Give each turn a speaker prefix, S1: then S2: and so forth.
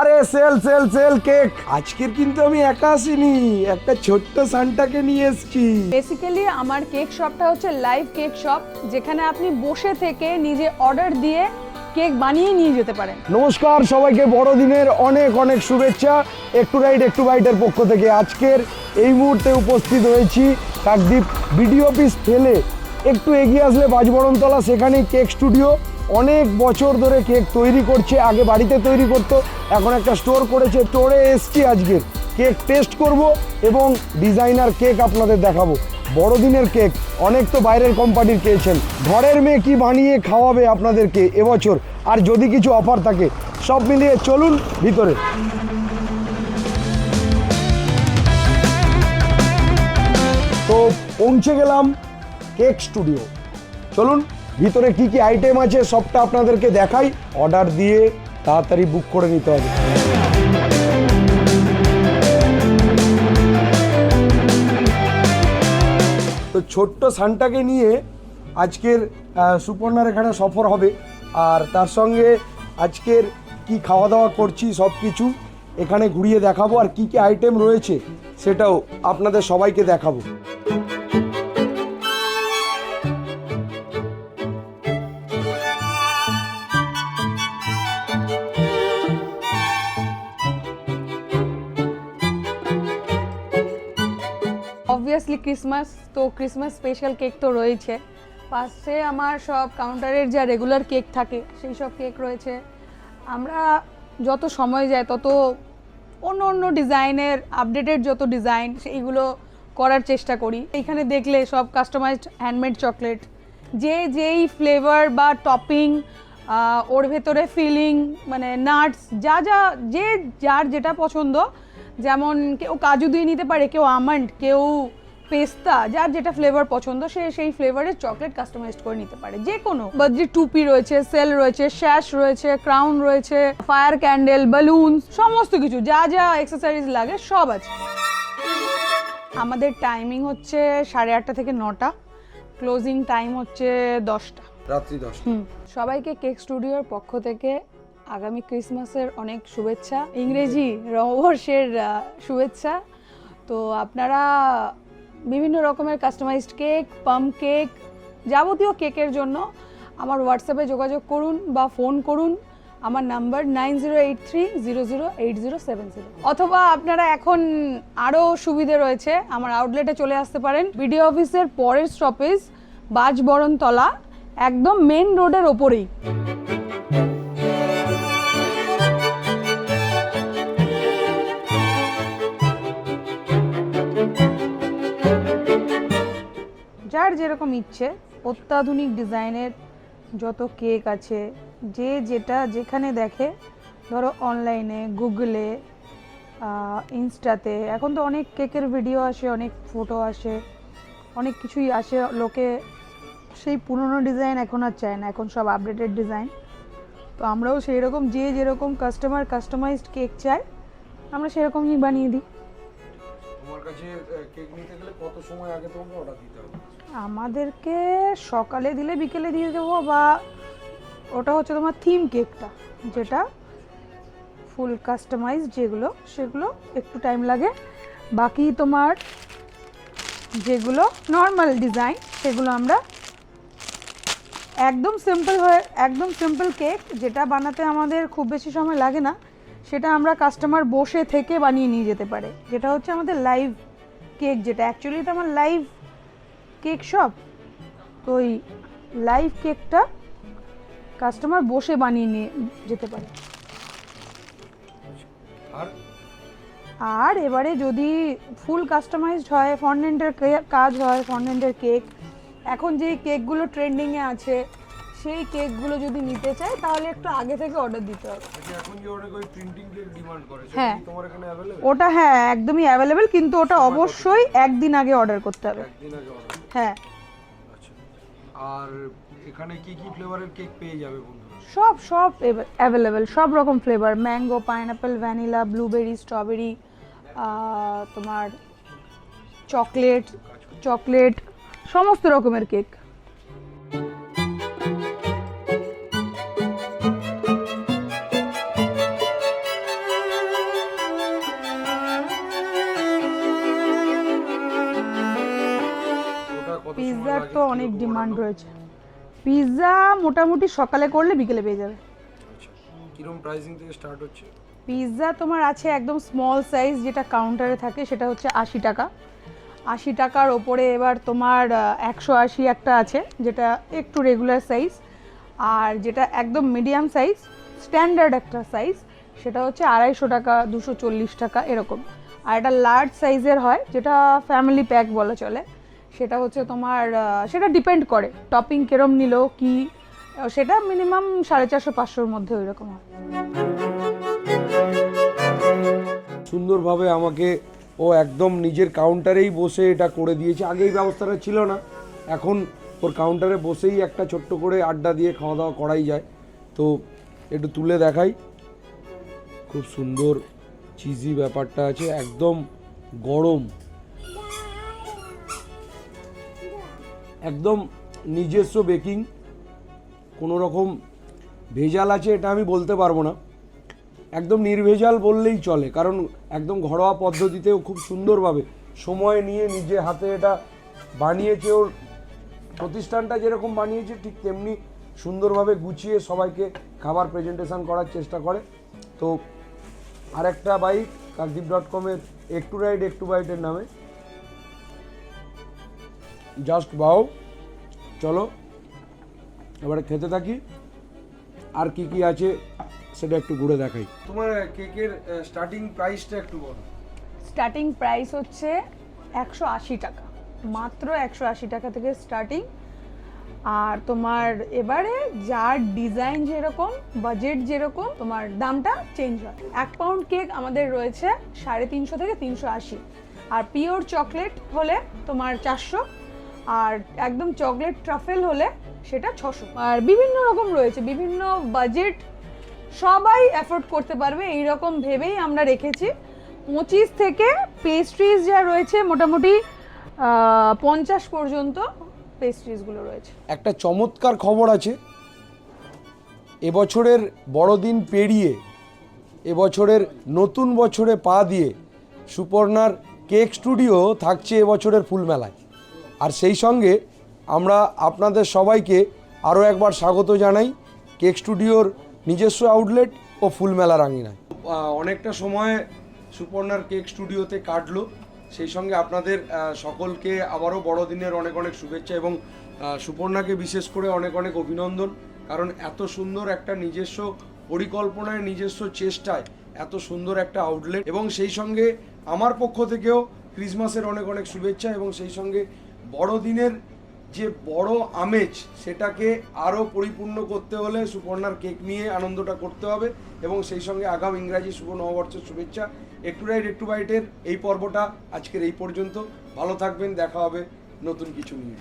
S1: আরে sell sell sell cake. আজকের কিন্তু আমি একা আসিনি একটা ছোট্ট সান্টাকে নিয়ে এসেছি।
S2: বেসিক্যালি আমার কেক শপটা হচ্ছে লাইভ কেক শপ যেখানে আপনি বসে থেকে নিজে অর্ডার দিয়ে কেক বানিয়ে নিয়ে যেতে পারেন।
S1: নমস্কার সবাইকে বড়দিনের অনেক অনেক শুভেচ্ছা। একটু রাইট একটু বাইটের পক্ষ থেকে আজকের এই মুহূর্তে উপস্থিত হয়েছি। কাকদ্বীপ বিডিও অফিস ফেলে একটু এগিয়ে আসলে বাজবরণতলা সেখানেই কেক স্টুডিও। অনেক বছর ধরে কেক তৈরি করছে, আগে বাড়িতে তৈরি করতো, এখন একটা স্টোর করেছে স্টোরে এসছি আজকের। কেক টেস্ট করব এবং ডিজাইনার কেক আপনাদের দেখাবো। বড়দিনের কেক, অনেক তো বাইরের কোম্পানির খেয়েছেন ঘরের মেয়ে কি বানিয়ে খাওয়াবে আপনাদেরকে এবছর? আর যদি কিছু অফার থাকে, সব মিলিয়ে চলুন ভিতরে। তো পৌঁছে গেলাম কেক স্টুডিও। চলুন ভিতরে কি কি আইটেম আছে সবটা আপনাদেরকে দেখাই। অর্ডার দিয়ে তাড়াতাড়ি বুক করে নিতে হবে। তো ছোট্ট সানটাকে নিয়ে আজকের আহ, সুপর্ণার এখানে সফর হবে। আর তার সঙ্গে আজকের কি খাওয়া দাওয়া করছি সব কিছু এখানে ঘুরিয়ে দেখাবো। আর কি কি আইটেম রয়েছে সেটাও আপনাদের সবাইকে দেখাবো।
S2: অবভিয়াসলি ক্রিসমাস তো ক্রিসমাস স্পেশাল কেক তো রয়েছে। পাশে আমার সব কাউন্টারের যা রেগুলার কেক থাকে, সেই সব কেক রয়েছে। আমরা যত সময় যায়, তত অন্য অন্য ডিজাইনের আপডেটেড যত ডিজাইন সেইগুলো করার চেষ্টা করি। এইখানে দেখলে সব কাস্টমাইজড হ্যান্ডমেড চকলেট যে যেই ফ্লেভার বা টপিং ওর ভেতরে ফিলিং মানে নাটস যা যা, যে যার যেটা পছন্দ যেমন কেউ কাজু দিয়ে নিতে পারে কেউ আমন্ড কেউ পেস্তা যার যেটা ফ্লেভার পছন্দ সে সেই ফ্লেভারের চকলেট কাস্টমাইজ করে নিতে পারে। যে কোনো বাদ্রি টুপি রয়েছে সেল রয়েছে শ্যাশ রয়েছে ক্রাউন রয়েছে ফায়ার ক্যান্ডেল বেলুন সমস্ত কিছু যা যা এক্সেসরিজ লাগে সব আছে। আমাদের টাইমিং হচ্ছে সাড়ে আটটা থেকে নটা ক্লোজিং টাইম হচ্ছে দশটা।
S1: রাত্রি দশ
S2: হুম। সবাইকে কেক স্টুডিওর পক্ষ থেকে আগামী ক্রিসমাসের অনেক শুভেচ্ছা, ইংরেজি নববর্ষের শুভেচ্ছা। তো আপনারা বিভিন্ন রকমের কাস্টমাইজড কেক পাম কেক যাবতীয় কেকের জন্য আমার হোয়াটসঅ্যাপে যোগাযোগ করুন বা ফোন করুন। আমার number nine zero eight three zero zero eight zero seven zero অথবা আপনারা এখন আরও সুবিধে রয়েছে, আমার আউটলেটে চলে আসতে পারেন। বিডিও অফিসের পরের স্টপেজ বাজবরণতলা, একদম মেন রোডের ওপরেই। যেরকম ইচ্ছে, অত্যাধুনিক ডিজাইনের যত কেক আছে, যে যেটা যেখানে দেখে, ধরো অনলাইনে, গুগলে ইনস্টাতে, এখন তো অনেক কেকের ভিডিও আসে, অনেক ফটো আসে, অনেক কিছুই আসে, লোকে সেই পুরনো ডিজাইন এখন আর চায় না, এখন সব আপডেটেড ডিজাইন। তো আমরাও সেই রকম যে যেরকম কাস্টমার কাস্টমাইজড কেক চায়, আমরা সেরকমই বানিয়ে দিই।
S1: তোমার কাছে কেক নিতে গেলে কত সময় আগে তোমাকে অর্ডার দিতে হবে?
S2: আমাদেরকে সকালে দিলে বিকেলে দিয়ে দেবো, বা ওটা হচ্ছে তোমার থিম কেকটা যেটা ফুল কাস্টমাইজ যেগুলো, সেগুলো একটু টাইম লাগে। বাকি তোমার যেগুলো নর্মাল ডিজাইন সেগুলো আমরা একদম সিম্পল হয়ে, একদম সিম্পল কেক যেটা বানাতে আমাদের খুব বেশি সময় লাগে না, সেটা আমরা কাস্টমার বসে থেকে বানিয়ে নিয়ে যেতে পারে। যেটা হচ্ছে আমাদের লাইভ কেক যেটা অ্যাকচুয়ালি তো আমার লাইভ কেক শপ? তো ওই লাইভ কেকটা কাস্টমার বসে বানিয়ে নিয়ে যেতে পারে।
S1: আর?
S2: আর এবারে যদি ফুল কাস্টমাইজড হয় ফন্ডেন্টের কাজ হয় ফন্ডেন্টের কেক এখন যেই কেকগুলো ট্রেন্ডিংয়ে আছে সেই কেকগুলো যদি নিতে চায় তাহলে একটু আগে থেকে অর্ডার দিতে হবে।
S1: আচ্ছা, যে
S2: হ্যাঁ। ওটা হ্যাঁ একদমই অ্যাভেলেবেল কিন্তু ওটা অবশ্যই একদিন আগে অর্ডার করতে হবে। হ্যাঁ।
S1: আচ্ছা। আর এখানে কি কি ফ্লেভারের কেক পেয়ে যাবে বন্ধুরা
S2: সব সব অ্যাভেলেবেল সব রকম flavour mango pineapple vanilla blueberry strawberry তোমার চকলেট চকলেট সমস্ত রকমের কেক তো অনেক ডিমান্ড রয়েছে। পিৎজা মোটামুটি সকালে করলে বিকেলে পেয়ে যাবে।
S1: আচ্ছা কীরকম প্রাইসিং থেকে স্টার্ট হচ্ছে?
S2: পিৎজা তোমার আছে একদম স্মল সাইজ যেটা কাউন্টারে থাকে সেটা হচ্ছে আশি টাকা। আশি টাকার ওপরে এবার তোমার একশো আশি একটা আছে যেটা একটু রেগুলার সাইজ আর যেটা একদম মিডিয়াম সাইজ স্ট্যান্ডার্ড একটা সাইজ সেটা হচ্ছে আড়াইশো টাকা দুশো চল্লিশ টাকা এরকম। আর এটা লার্জ সাইজের হয় যেটা ফ্যামিলি প্যাক বলা চলে। সেটা হচ্ছে তোমার সেটা ডিপেন্ড করে। টপিং কেরম নিল, কি সেটা মিনিমাম সাড়ে চারশো, পাঁচশোর মধ্যে ওই রকম হয়।
S1: সুন্দরভাবে আমাকে ও একদম নিজের কাউন্টারেই বসে এটা করে দিয়েছে। আগে এই ব্যবস্থাটা ছিল না। এখন ওর কাউন্টারে বসেই একটা ছোট্ট করে আড্ডা দিয়ে খাওয়া দাওয়া করাই যায়। তো একটু তুলে দেখাই। খুব সুন্দর চিজি ব্যাপারটা আছে। একদম গরম। একদম নিজস্ব বেকিং কোনো রকম ভেজাল আছে এটা আমি বলতে পারব না। একদম নির্ভেজাল বললেই চলে, কারণ একদম ঘরোয়া পদ্ধতিতেও খুব সুন্দরভাবে সময় নিয়ে নিজে হাতে এটা বানিয়েছে ওর, প্রতিষ্ঠানটা যেরকম বানিয়েছে ঠিক তেমনি সুন্দরভাবে গুছিয়ে সবাইকে খাবার প্রেজেন্টেশন করার চেষ্টা করে। তো আরেকটা বাইক কাকদ্বীপ ডট কমের একটু রাইড একটু বাইটের নামে। জাস্ট বাও চলো এবারে খেতে থাকি। আর কি কি আছে সেটা একটু ঘুরে দেখাই। তোমার কেকের স্টার্টিং প্রাইসটা একটু বলো।
S2: স্টার্টিং প্রাইস হচ্ছে একশো আশি টাকা। মাত্র একশো আশি টাকা থেকে স্টার্টিং আর তোমার এবারে যার ডিজাইন যেরকম বাজেট যেরকম তোমার দামটা চেঞ্জ হয়। এক পাউন্ড কেক আমাদের রয়েছে সাড়ে তিনশো থেকে তিনশো আশি। আর পিওর চকলেট হলে তোমার চারশো। আর একদম চকলেট ট্রাফেল হলে সেটা ছশো। আর বিভিন্ন রকম রয়েছে, বিভিন্ন বাজেট সবাই অ্যাফোর্ড করতে পারবে এই রকম ভেবেই আমরা রেখেছি। পঁচিশ থেকে পেস্ট্রিজ যা রয়েছে, মোটামুটি পঞ্চাশ পর্যন্ত পেস্ট্রিজগুলো রয়েছে।
S1: একটা চমৎকার খবর আছে, এবছরের বড়দিন পেরিয়ে, এবছরের নতুন বছরে পা দিয়ে সুপর্ণার কেক স্টুডিও থাকছে এবছরের ফুলমেলায়। আর সেই সঙ্গে আমরা আপনাদের সবাইকে আরও একবার স্বাগত জানাই কেক স্টুডিওর নিজস্ব আউটলেট ও ফুলমেলা রাঙিনায়। অনেকটা সময় সুপর্ণার কেক স্টুডিওতে কাটলো। সেই সঙ্গে আপনাদের সকলকে আবারও বড়দিনের অনেক অনেক শুভেচ্ছা এবং সুপর্ণাকে বিশেষ করে অনেক অনেক অভিনন্দন। কারণ এত সুন্দর একটা নিজস্ব পরিকল্পনায়, নিজস্ব চেষ্টায় এত সুন্দর একটা আউটলেট। এবং সেই সঙ্গে আমার পক্ষ থেকেও ক্রিসমাসের অনেক অনেক শুভেচ্ছা এবং সেই সঙ্গে বড়দিনের যে বড় আমেজ, সেটাকে আরও পরিপূর্ণ করতে হলে সুপর্ণার কেক নিয়ে আনন্দটা করতে হবে এবং সেই সঙ্গে আগাম ইংরাজি শুভ নববর্ষের শুভেচ্ছা। একটু রাইট একটু বাইটের এই পর্বটা আজকের এই পর্যন্ত। ভালো থাকবেন, দেখা হবে নতুন কিছু নিয়ে।